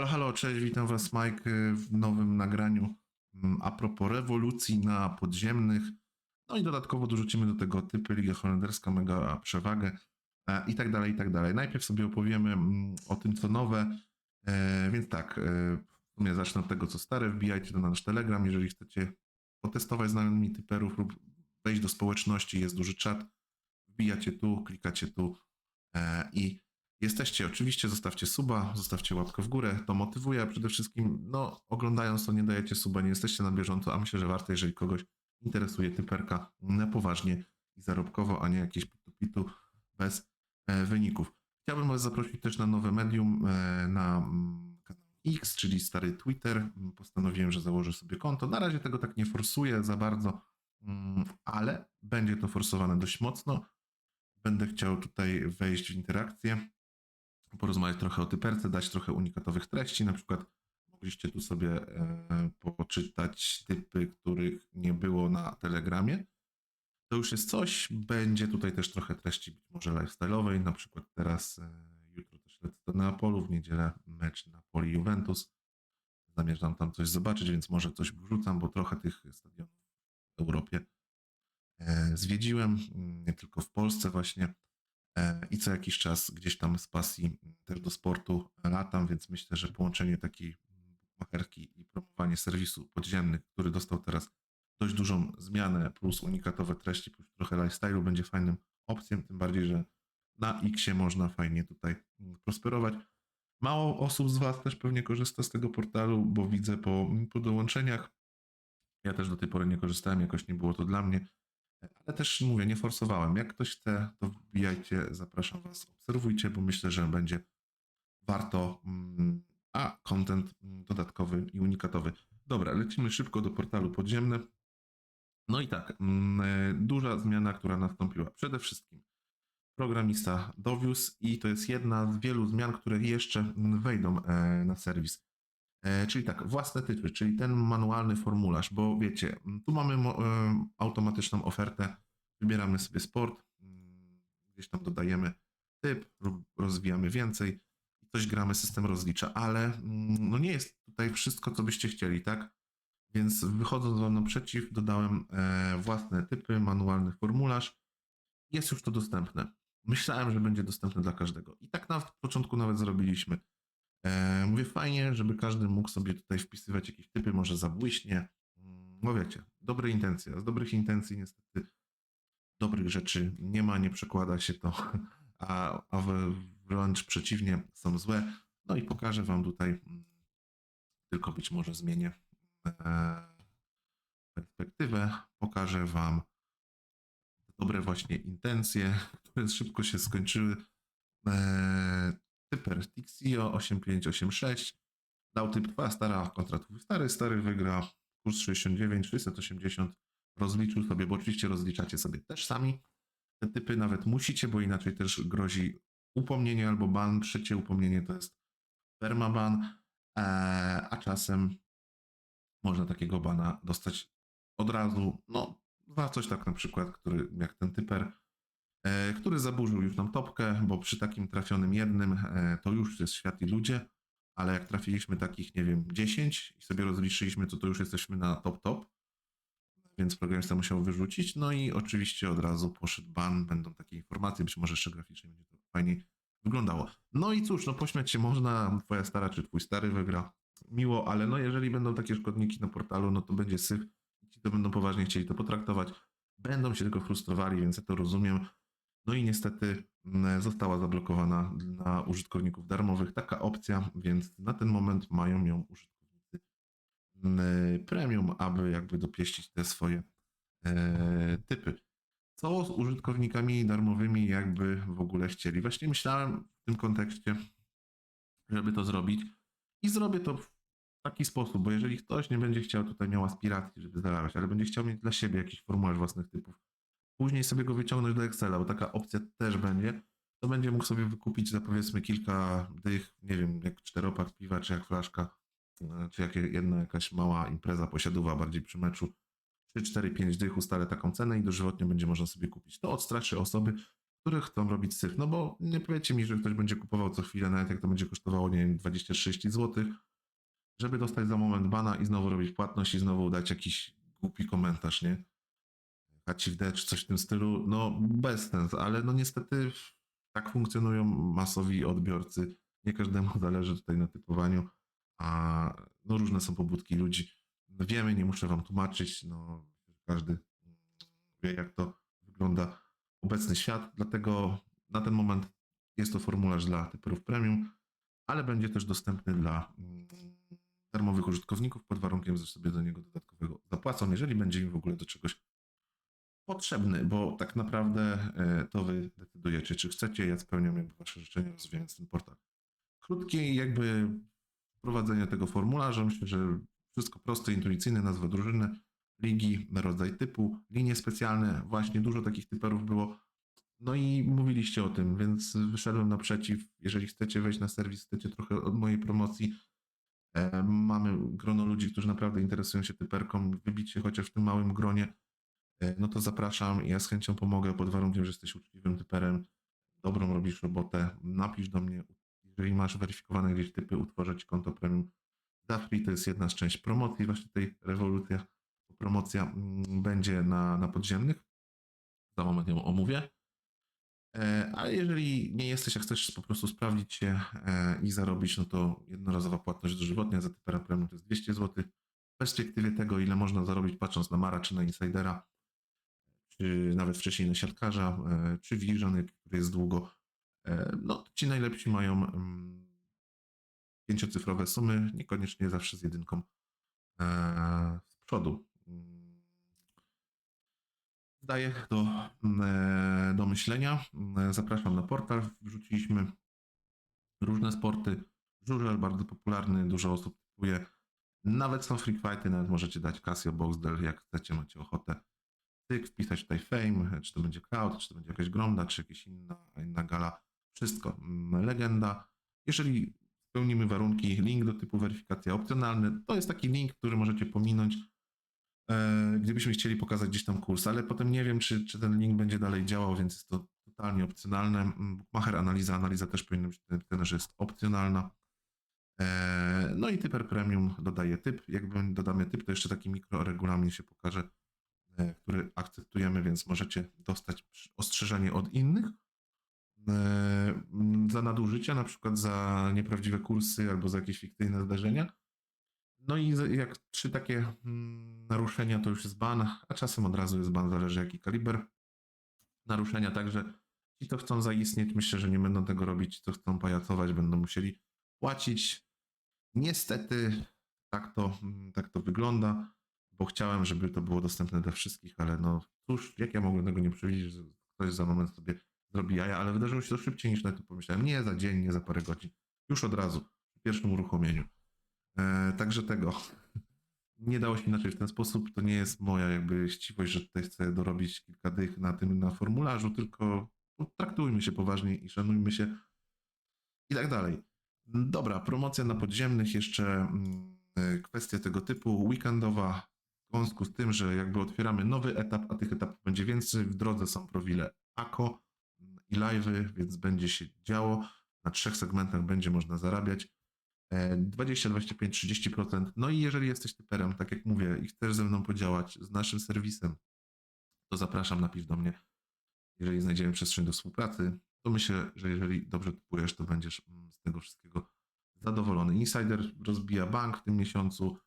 Halo, halo, cześć, witam Was Mike y, w nowym nagraniu mm, a propos rewolucji na podziemnych. No i dodatkowo dorzucimy do tego typy Liga Holenderska, mega przewagę e, i tak dalej, i tak dalej. Najpierw sobie opowiemy mm, o tym, co nowe, e, więc tak, e, w sumie zacznę od tego, co stare. Wbijajcie na nasz Telegram, jeżeli chcecie potestować z nami typerów lub wejść do społeczności, jest duży czat. Wbijacie tu, klikacie tu i jesteście. Oczywiście zostawcie suba, zostawcie łapkę w górę, to motywuje, a przede wszystkim, no, oglądając to nie dajecie suba, nie jesteście na bieżąco, a myślę, że warto, jeżeli kogoś interesuje typerka na poważnie i zarobkowo, a nie jakieś pitu bez e, wyników. Chciałbym Was zaprosić też na nowe medium, e, na mm, kanał X, czyli stary Twitter. Postanowiłem, że założę sobie konto. Na razie tego tak nie forsuję za bardzo, mm, ale będzie to forsowane dość mocno. Będę chciał tutaj wejść w interakcję porozmawiać trochę o typerce, dać trochę unikatowych treści. Na przykład mogliście tu sobie e, poczytać typy, których nie było na Telegramie. To już jest coś. Będzie tutaj też trochę treści być może lifestyle'owej. Na przykład teraz, e, jutro też lecę do Neapolu, w niedzielę mecz Napoli-Juventus. Zamierzam tam coś zobaczyć, więc może coś wrzucam, bo trochę tych stadionów w Europie e, zwiedziłem, nie tylko w Polsce właśnie. E, i co jakiś czas gdzieś tam z pasji też do sportu latam, więc myślę, że połączenie takiej macherki i promowanie serwisu podziemnych, który dostał teraz dość dużą zmianę, plus unikatowe treści, plus trochę lifestyle'u będzie fajnym opcją, tym bardziej, że na Xie można fajnie tutaj prosperować. Mało osób z Was też pewnie korzysta z tego portalu, bo widzę po, po dołączeniach. Ja też do tej pory nie korzystałem, jakoś nie było to dla mnie ale też mówię, nie forsowałem. Jak ktoś chce, to wbijajcie, zapraszam Was, obserwujcie, bo myślę, że będzie warto, mm, a content mm, dodatkowy i unikatowy. Dobra, lecimy szybko do portalu podziemny. No i tak, mm, duża zmiana, która nastąpiła. Przede wszystkim programista dowiózł i to jest jedna z wielu zmian, które jeszcze wejdą e, na serwis. E, czyli tak, własne typy, czyli ten manualny formularz, bo wiecie, tu mamy e, automatyczną ofertę, wybieramy sobie sport, gdzieś tam dodajemy typ, rozwijamy więcej coś gramy, system rozlicza, ale no nie jest tutaj wszystko, co byście chcieli, tak? Więc wychodząc wam naprzeciw, dodałem e, własne typy, manualny formularz. Jest już to dostępne. Myślałem, że będzie dostępne dla każdego. I tak na początku nawet zrobiliśmy. E, mówię fajnie, żeby każdy mógł sobie tutaj wpisywać jakieś typy, może zabłyśnie. Mm, no dobre intencje. Z dobrych intencji niestety dobrych rzeczy nie ma, nie przekłada się to, a, a wręcz przeciwnie, są złe. No i pokażę Wam tutaj, mm, tylko być może zmienię e, perspektywę, pokażę Wam dobre właśnie intencje, które szybko się skończyły. Typer Tixio 8586. Dał typ 2, stara kontra twój stary, stary wygra. Kurs 69, 680. Rozliczył sobie, bo oczywiście rozliczacie sobie też sami. Te typy nawet musicie, bo inaczej też grozi upomnienie albo ban. Trzecie upomnienie to jest permaban, e, a czasem można takiego bana dostać od razu, no za coś tak na przykład, który jak ten typer który zaburzył już nam topkę, bo przy takim trafionym jednym e, to już jest świat i ludzie, ale jak trafiliśmy takich, nie wiem, 10 i sobie rozliczyliśmy, to to już jesteśmy na top top, więc programista musiał wyrzucić, no i oczywiście od razu poszedł ban, będą takie informacje, być może jeszcze graficznie będzie to fajniej wyglądało. No i cóż, no pośmiać się można, twoja stara czy twój stary wygra, miło, ale no jeżeli będą takie szkodniki na portalu, no to będzie syf, ci to będą poważnie chcieli to potraktować, będą się tylko frustrowali, więc ja to rozumiem, no i niestety mm, została zablokowana dla użytkowników darmowych taka opcja, więc na ten moment mają ją użytkownicy mm, premium, aby jakby dopieścić te swoje e, typy. Co z użytkownikami darmowymi jakby w ogóle chcieli? Właśnie myślałem w tym kontekście, żeby to zrobić i zrobię to w taki sposób, bo jeżeli ktoś nie będzie chciał tutaj miał aspiracji, żeby zarabiać, ale będzie chciał mieć dla siebie jakiś formularz własnych typów, później sobie go wyciągnąć do Excela, bo taka opcja też będzie, to będzie mógł sobie wykupić za powiedzmy kilka tych, nie wiem, jak czteropak piwa, czy jak flaszka, e, czy jak jedna jakaś mała impreza posiadowa bardziej przy meczu, 3, 4, 5 dych ustalę taką cenę i dożywotnie będzie można sobie kupić. To odstraszy osoby, które chcą robić syf. No bo nie powiecie mi, że ktoś będzie kupował co chwilę, nawet jak to będzie kosztowało, nie wiem, 20-30 zł, żeby dostać za moment bana i znowu robić płatność i znowu dać jakiś głupi komentarz, nie? Haci w D czy coś w tym stylu, no bez sens, ale no niestety tak funkcjonują masowi odbiorcy. Nie każdemu zależy tutaj na typowaniu, a no różne są pobudki ludzi. No wiemy, nie muszę wam tłumaczyć, no każdy wie jak to wygląda obecny świat, dlatego na ten moment jest to formularz dla typerów premium, ale będzie też dostępny dla mm, darmowych użytkowników pod warunkiem, że sobie do niego dodatkowego zapłacą, jeżeli będzie im w ogóle do czegoś potrzebny, bo tak naprawdę e, to wy decydujecie, czy chcecie, ja spełniam jakby wasze życzenia, rozwijając ten portal. Krótkie jakby wprowadzenie tego formularza, myślę, że wszystko proste, intuicyjne, nazwa drużyny, ligi, rodzaj typu, linie specjalne, właśnie dużo takich typerów było. No i mówiliście o tym, więc wyszedłem naprzeciw. Jeżeli chcecie wejść na serwis, chcecie trochę od mojej promocji, e, mamy grono ludzi, którzy naprawdę interesują się typerką, wybić się chociaż w tym małym gronie, no to zapraszam. Ja z chęcią pomogę pod warunkiem, że jesteś uczciwym typerem, dobrą robisz robotę, napisz do mnie. Jeżeli masz weryfikowane gdzieś typy, utworzę ci konto premium za free. To jest jedna z części promocji właśnie tej rewolucji. Promocja mm, będzie na, na podziemnych. Za moment ją omówię. E, Ale jeżeli nie jesteś, a chcesz po prostu sprawdzić się e, i zarobić, no to jednorazowa płatność dożywotnia za typera premium to jest 200 zł. W perspektywie tego, ile można zarobić patrząc na Mara czy na Insidera, czy nawet wcześniej na siatkarza, e, czy Vision, który jest długo, e, no ci najlepsi mają mm, pięciocyfrowe sumy, niekoniecznie zawsze z jedynką e, z przodu. Mm. Daję do, e, do myślenia. Zapraszam na portal. Wrzuciliśmy różne sporty. Żużel bardzo popularny, dużo osób typuje. Nawet są free fighty, nawet możecie dać Casio, Boxdel, jak chcecie, macie ochotę. Tyk, wpisać tutaj fame, czy to będzie cloud, czy to będzie jakaś gromda, czy jakaś inna, inna gala. Wszystko. Mm, Legenda. Jeżeli spełnimy warunki, link do typu weryfikacja opcjonalny, to jest taki link, który możecie pominąć, e, gdybyśmy chcieli pokazać gdzieś tam kurs, ale potem nie wiem, czy, czy ten link będzie dalej działał, więc jest to totalnie opcjonalne. Mm, Bookmacher analiza, analiza też powinna być ten, że jest opcjonalna. E, No i typer premium dodaje typ. Jakby dodamy typ, to jeszcze taki mikroregulamin się pokaże, który akceptujemy, więc możecie dostać ostrzeżenie od innych e, za nadużycia, na przykład za nieprawdziwe kursy albo za jakieś fikcyjne zdarzenia. No i jak trzy takie mm, naruszenia, to już jest ban, a czasem od razu jest ban, zależy jaki kaliber naruszenia. Także ci, co chcą zaistnieć, myślę, że nie będą tego robić. Ci, co chcą pajacować, będą musieli płacić. Niestety tak to, mm, tak to wygląda, bo chciałem, żeby to było dostępne dla wszystkich, ale no cóż, jak ja mogłem tego nie przewidzieć, że ktoś za moment sobie zrobi jaja, ale wydarzyło się to szybciej niż na to pomyślałem. Nie za dzień, nie za parę godzin. Już od razu, w pierwszym uruchomieniu. E, także tego. Nie dało się inaczej w ten sposób. To nie jest moja jakby chciwość, że tutaj chcę dorobić kilka dych na tym na formularzu, tylko no, traktujmy się poważnie i szanujmy się i tak dalej. Dobra, promocja na podziemnych, jeszcze mm, e, kwestia tego typu weekendowa. W związku z tym, że jakby otwieramy nowy etap, a tych etapów będzie więcej, w drodze są profile AKO i live'y, więc będzie się działo. Na trzech segmentach będzie można zarabiać. E, 20, 25, 30%. No i jeżeli jesteś typerem, tak jak mówię, i chcesz ze mną podziałać z naszym serwisem, to zapraszam, napisz do mnie. Jeżeli znajdziemy przestrzeń do współpracy, to myślę, że jeżeli dobrze typujesz, to będziesz mm, z tego wszystkiego zadowolony. Insider rozbija bank w tym miesiącu,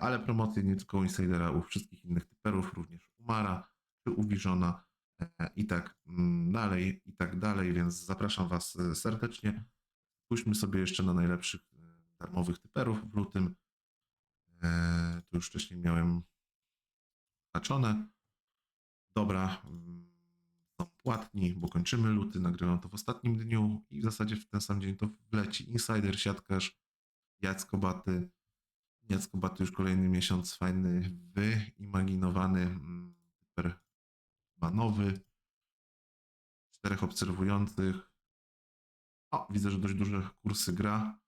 ale promocje nie tylko u Insidera, u wszystkich innych typerów, również u Mara czy u Visiona e, i tak mm, dalej, i tak dalej, więc zapraszam Was e, serdecznie. Spójrzmy sobie jeszcze na najlepszych e, darmowych typerów w lutym. E, To już wcześniej miałem zaznaczone. Dobra, mm, są płatni, bo kończymy luty, nagrywam to w ostatnim dniu i w zasadzie w ten sam dzień to wleci Insider, siatkarz, Jacko Baty. Jacko Baty już kolejny miesiąc fajny, wyimaginowany, mm, super chyba nowy. Czterech obserwujących. O, widzę, że dość duże kursy gra.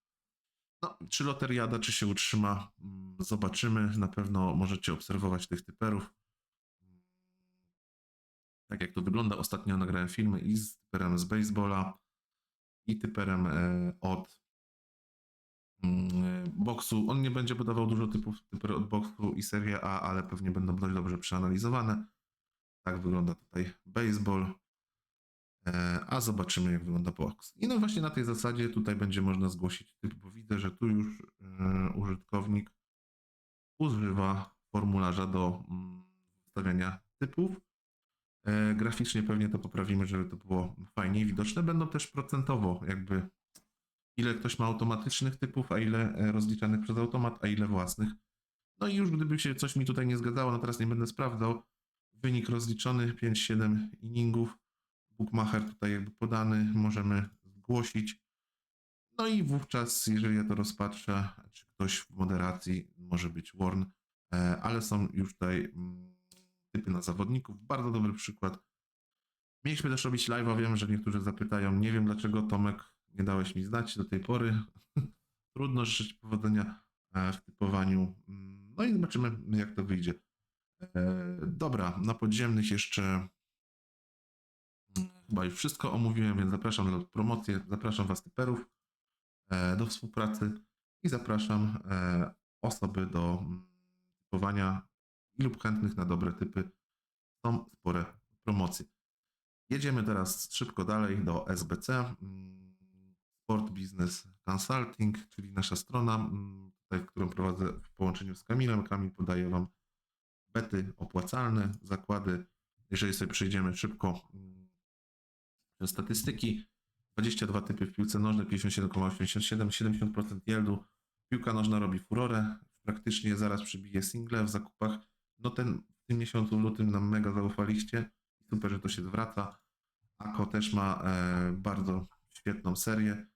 No, czy loteriada, czy się utrzyma, mm, zobaczymy. Na pewno możecie obserwować tych typerów. Tak jak to wygląda. Ostatnio nagrałem filmy i z typerem z baseballa, i typerem e, od mm, boksu. On nie będzie podawał dużo typów typer od boksu i Serie A, ale pewnie będą dość dobrze przeanalizowane. Tak wygląda tutaj baseball. E, A zobaczymy, jak wygląda boks. I no właśnie na tej zasadzie tutaj będzie można zgłosić typ, bo widzę, że tu już e, użytkownik używa formularza do mm, wstawiania typów. E, Graficznie pewnie to poprawimy, żeby to było fajniej widoczne. Będą też procentowo jakby ile ktoś ma automatycznych typów, a ile e, rozliczanych przez automat, a ile własnych. No i już gdyby się coś mi tutaj nie zgadzało, no teraz nie będę sprawdzał. Wynik rozliczony 5-7 inningów. Bookmacher tutaj jakby podany, możemy zgłosić. No i wówczas, jeżeli ja to rozpatrzę, czy ktoś w moderacji może być Warn, e, ale są już tutaj mm, typy na zawodników. Bardzo dobry przykład. Mieliśmy też robić live'a, wiem, że niektórzy zapytają, nie wiem dlaczego Tomek nie dałeś mi znać do tej pory. Trudno życzyć powodzenia e, w typowaniu. Mm, No i zobaczymy, jak to wyjdzie. E, Dobra, na podziemnych jeszcze mm, chyba już wszystko omówiłem, więc zapraszam do promocji, zapraszam Was typerów e, do współpracy i zapraszam osoby do mm, typowania i lub chętnych na dobre typy. Są spore promocje. Jedziemy teraz szybko dalej do SBC. Sport Business Consulting, czyli nasza strona, mm, którą prowadzę w połączeniu z Kamilem. Kamil podaje Wam bety opłacalne, zakłady. Jeżeli sobie przejdziemy szybko mm, statystyki, 22 typy w piłce nożnej, 57,87, 70% yieldu. Piłka nożna robi furorę, praktycznie zaraz przybije single w zakupach. No ten w tym miesiącu lutym nam mega zaufaliście. Super, że to się zwraca. Ako też ma e, bardzo świetną serię.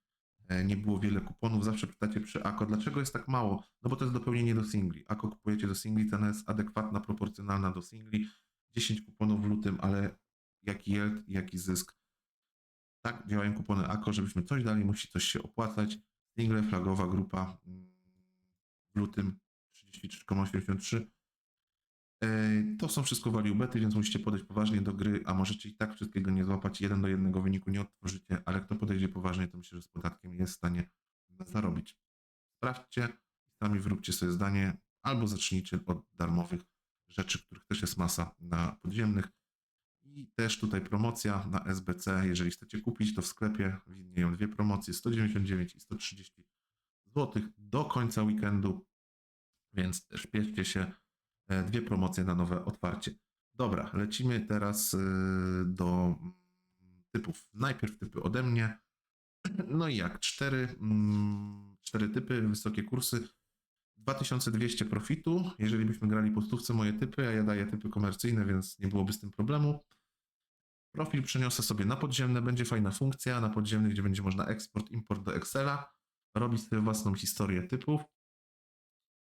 E, nie było wiele kuponów. Zawsze pytacie przy Ako, dlaczego jest tak mało? No bo to jest dopełnienie do singli. Ako kupujecie do singli, cena jest adekwatna, proporcjonalna do singli. 10 kuponów w lutym, ale jaki yield jaki zysk. Tak działają kupony Ako, żebyśmy coś dali, musi coś się opłacać. Single, flagowa grupa mm, w lutym 33,83. To są wszystko value więc musicie podejść poważnie do gry, a możecie i tak wszystkiego nie złapać. Jeden do jednego wyniku nie odtworzycie, ale kto podejdzie poważnie, to myślę, że z podatkiem jest w stanie zarobić. Sprawdźcie, sami wróbcie sobie zdanie, albo zacznijcie od darmowych rzeczy, których też jest masa na podziemnych. I też tutaj promocja na SBC. Jeżeli chcecie kupić, to w sklepie widnieją dwie promocje: 199 i 130 zł do końca weekendu. Więc szpieszcie się. E, Dwie promocje na nowe otwarcie. Dobra, lecimy teraz y, do typów. Najpierw typy ode mnie. No i jak? Cztery, mm, cztery typy, wysokie kursy. 2200 profitu. Jeżeli byśmy grali po stówce moje typy, a ja daję typy komercyjne, więc nie byłoby z tym problemu. Profil przeniosę sobie na podziemne, będzie fajna funkcja na podziemny, gdzie będzie można eksport, import do Excela. Robić sobie własną historię typów.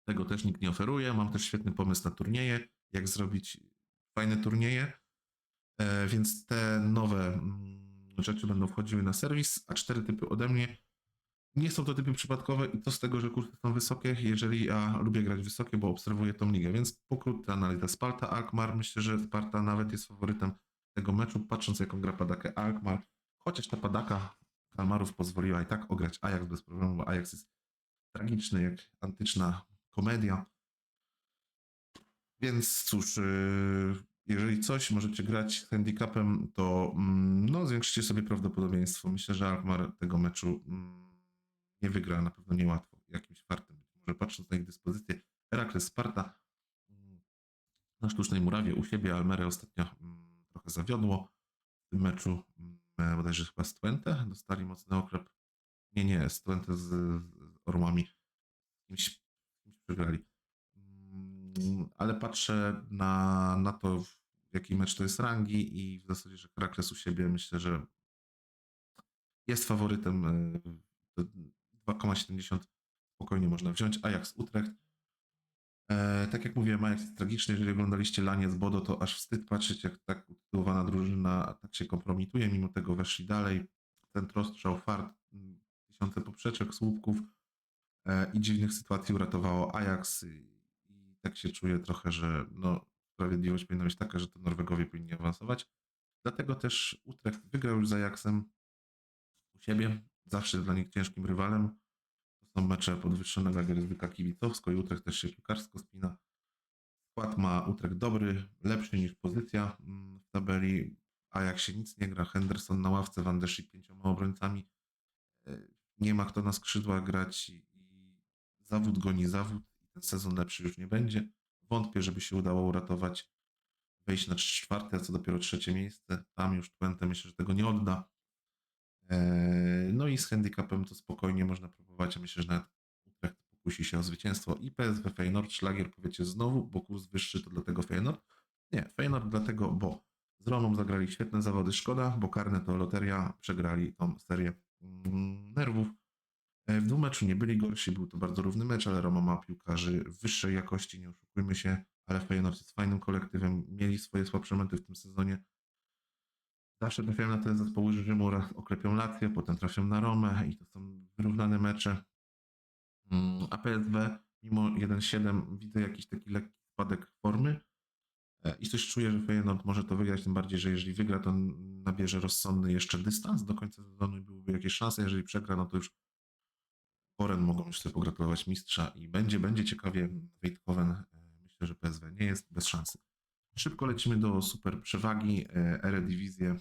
Tego też nikt nie oferuje. Mam też świetny pomysł na turnieje, jak zrobić fajne turnieje. E, więc te nowe mm, rzeczy będą wchodziły na serwis, a cztery typy ode mnie. Nie są to typy przypadkowe i to z tego, że kursy są wysokie, jeżeli ja lubię grać wysokie, bo obserwuję tą ligę, więc pokrótce analiza Sparta, Alkmaar. Myślę, że Sparta nawet jest faworytem tego meczu, patrząc jaką gra Padakę Alkmaar. Chociaż ta Padaka Kalmarów pozwoliła i tak ograć Ajax bez problemu, bo Ajax jest tragiczny jak antyczna komedia. Więc cóż, yy, jeżeli coś możecie grać z handicapem, to mm, no, zwiększycie sobie prawdopodobieństwo. Myślę, że Alkmaar tego meczu mm, nie wygra, na pewno niełatwo, jakimś fartem. Może patrząc na ich dyspozycję, Herakles Sparta mm, na sztucznej murawie u siebie, Almerę ostatnio trochę zawiodło w tym meczu, bodajże chyba z Twente, dostali mocny oklep. Nie, nie, z Twente z, z Orłami. Z kimś przegrali. Mm, Ale patrzę na, na to, jaki mecz to jest rangi i w zasadzie, że Herakles u siebie myślę, że jest faworytem. y, to 2,70 spokojnie można wziąć. Ajax Utrecht. E, tak jak mówiłem, Ajax jest tragiczny. Jeżeli oglądaliście Lanie z Bodo, to aż wstyd patrzeć, jak tak utytułowana drużyna tak się kompromituje. Mimo tego weszli dalej. Ten rozstrzał, fart, mm, tysiące poprzeczek, słupków e, i dziwnych sytuacji uratowało Ajax. I, tak się czuję trochę, że no, sprawiedliwość powinna być taka, że to Norwegowie powinni awansować. Dlatego też Utrecht wygrał już z Ajaxem u siebie. Zawsze dla nich ciężkim rywalem. To są mecze podwyższonego ryzyka kibicowsko i Utrecht też się piłkarsko spina. Skład ma Utrecht dobry, lepszy niż pozycja mm, w tabeli. A jak się nic nie gra, Henderson na ławce, Van der Schick pięcioma obrońcami. E, Nie ma kto na skrzydłach grać zawód goni zawód. I ten sezon lepszy już nie będzie. Wątpię, żeby się udało uratować, wejść na czwarte, a co dopiero trzecie miejsce. Tam już Twente myślę, że tego nie odda. Eee, No i z handicapem to spokojnie można próbować. a Myślę, że nawet Utrecht pokusi się o zwycięstwo. I PSW Feyenoord, szlagier powiecie znowu, bo kurs wyższy to dlatego Feyenoord. Nie, Feyenoord dlatego, bo z Romą zagrali świetne zawody, szkoda, bo karne to loteria, przegrali tą serię mm, nerwów. E, W dwumeczu nie byli gorsi, był to bardzo równy mecz, ale Roma ma piłkarzy wyższej jakości, nie oszukujmy się, ale Feyenoord jest fajnym kolektywem, mieli swoje słabsze momenty w tym sezonie. Zawsze trafiają na te zespoły Rzymu, raz oklepią Lację, potem trafią na Romę i to są wyrównane mecze. Mm, A PSW mimo 1-7 widzę jakiś taki lekki spadek formy e, i coś czuję, że Feyenoord może to wygrać, tym bardziej, że jeżeli wygra, to nabierze rozsądny jeszcze dystans do końca sezonu i byłyby jakieś szanse, jeżeli przegra, no to już Koren mogą sobie pogratulować mistrza i będzie, będzie ciekawie. Wejdkoven, e, myślę, że PSW nie jest bez szansy. Szybko lecimy do super przewagi, e, Eredivisie.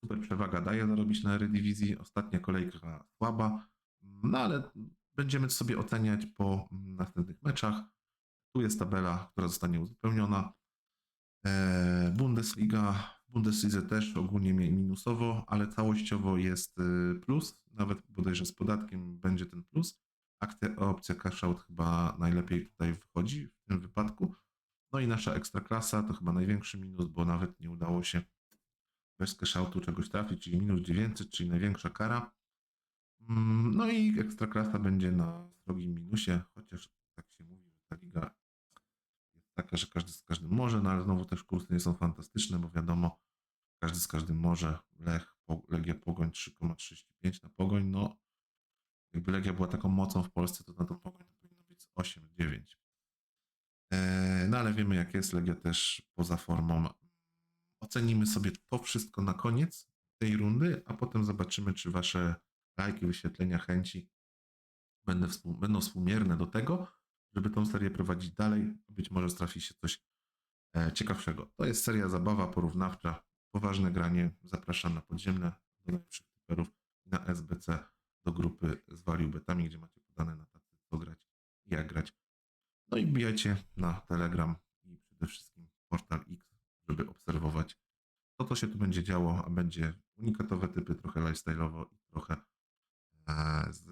Super przewaga daje zarobić na Eredivisie. Ostatnia kolejka słaba, no ale będziemy sobie oceniać po następnych meczach. Tu jest tabela, która zostanie uzupełniona. E, Bundesliga, Bundeslidze też ogólnie mi- minusowo, ale całościowo jest y, plus, nawet bodajże z podatkiem będzie ten plus. Akcja, opcja cash out chyba najlepiej tutaj wychodzi w tym wypadku. No i nasza ekstraklasa to chyba największy minus, bo nawet nie udało się bez cash outu czegoś trafić, czyli minus 900, czyli największa kara. Mm, No i ekstraklasa będzie na srogim minusie, chociaż tak się mówi, że ta liga jest taka, że każdy z każdym może, no ale znowu też kursy nie są fantastyczne, bo wiadomo, każdy z każdym może. Lech, Legia Pogoń 3,35 na Pogoń, no jakby Legia była taką mocą w Polsce, to na tą Pogoń to powinno być 8-9. Eee, No ale wiemy jak jest, Legia też poza formą. Ocenimy sobie to wszystko na koniec tej rundy, a potem zobaczymy, czy wasze lajki, wyświetlenia, chęci będą, będą współmierne do tego, żeby tą serię prowadzić dalej. Być może trafi się coś e, ciekawszego. To jest seria zabawa porównawcza, poważne granie. Zapraszam na podziemne do najlepszych typerów na SBC do grupy z value betami, gdzie macie podane na tacy co grać i jak grać. No i wbijajcie na Telegram i przede wszystkim portal X, żeby obserwować to, co się tu będzie działo, a będzie unikatowe typy, trochę lifestyle'owo i trochę e, z